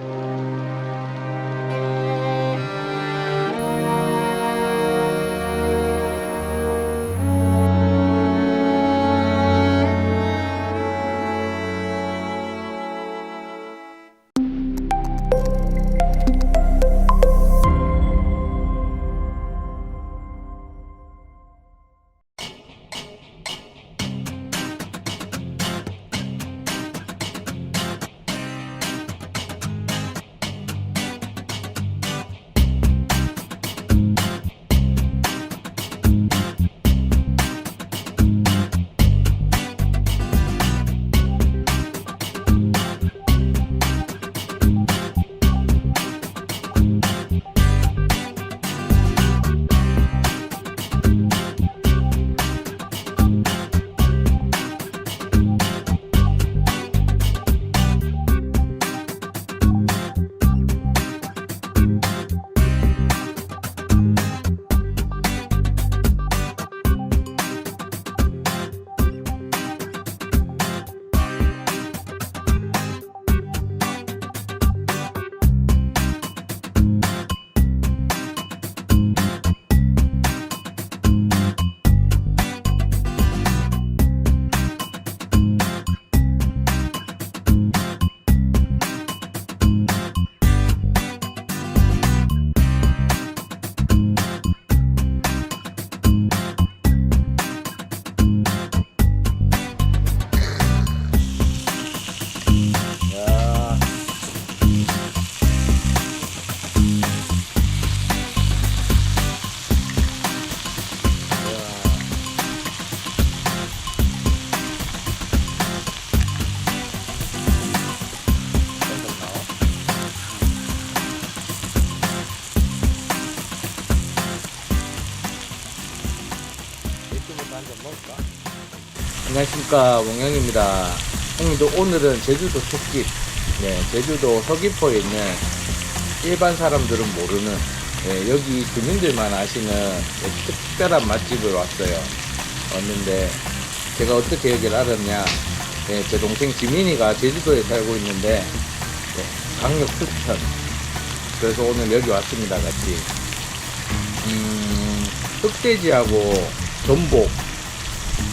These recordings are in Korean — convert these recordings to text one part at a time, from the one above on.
야. 안녕하십니까 몽영입니다. 형님도 오늘은 제주도 특집, 네, 제주도 서귀포에 있는 일반 사람들은 모르는 네, 여기 주민들만 아시는 네, 특별한 맛집을 왔어요. 왔는데 제가 어떻게 여기를 알았냐? 네, 제 동생 지민이가 제주도에 살고 있는데 네, 강력 추천. 그래서 오늘 여기 왔습니다, 같이. 음, 흑돼지하고 전복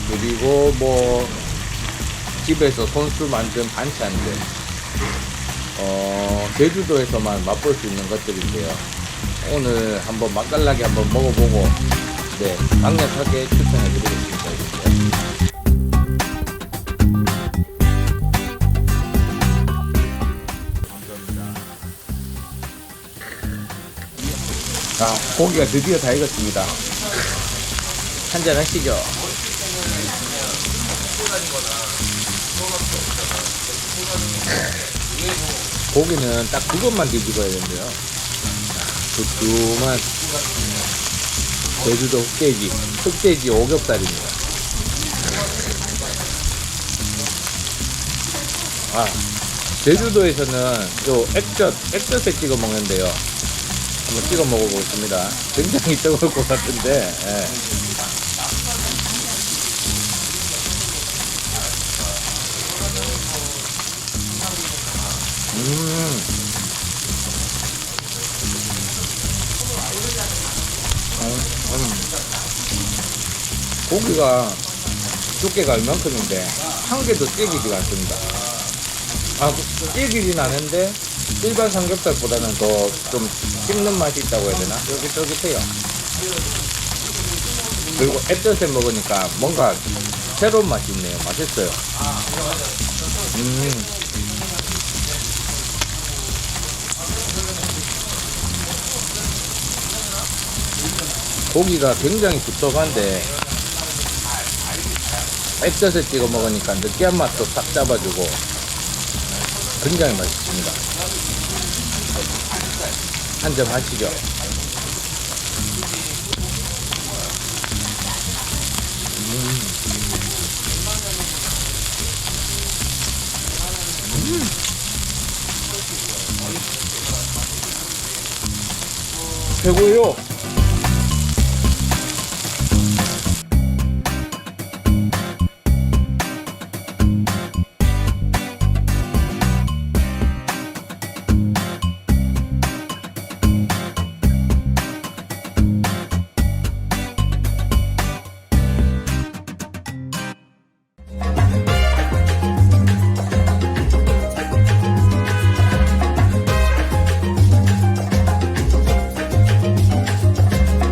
그리고 뭐 집에서 손수 만든 반찬들. 어 제주도에서만 맛볼 수 있는 것들인데요. 오늘 한번 맛깔나게 한번 먹어보고 네 강력하게 추천해 드리겠습니다. 아 고기가 드디어 다 익었습니다. 한잔 하시죠 고기는 딱 그것만 뒤집어야 되는데요. 두툼한 제주도 흑돼지, 흑돼지 오겹살입니다. 아, 제주도에서는 요 액젓, 액젓에 찍어 먹는데요. 한번 찍어 먹어보겠습니다. 굉장히 뜨거울 것 같은데, 예. 고기가 두께가 얼만큼인데 한 개도 찌기지가 않습니다. 아, 찌기진 않은데 일반 삼겹살보다는 더 좀 씹는 맛이 있다고 해야 되나? 쫄깃쫄깃해요. 그리고 앱젓에 먹으니까 뭔가 새로운 맛이 있네요. 맛있어요. 음. 고기가 굉장히 부쩍한데 액젓에 찍어 먹으니까 느끼한 맛도 딱 잡아주고 굉장히 맛있습니다. 한 점 하시죠. 최고예요.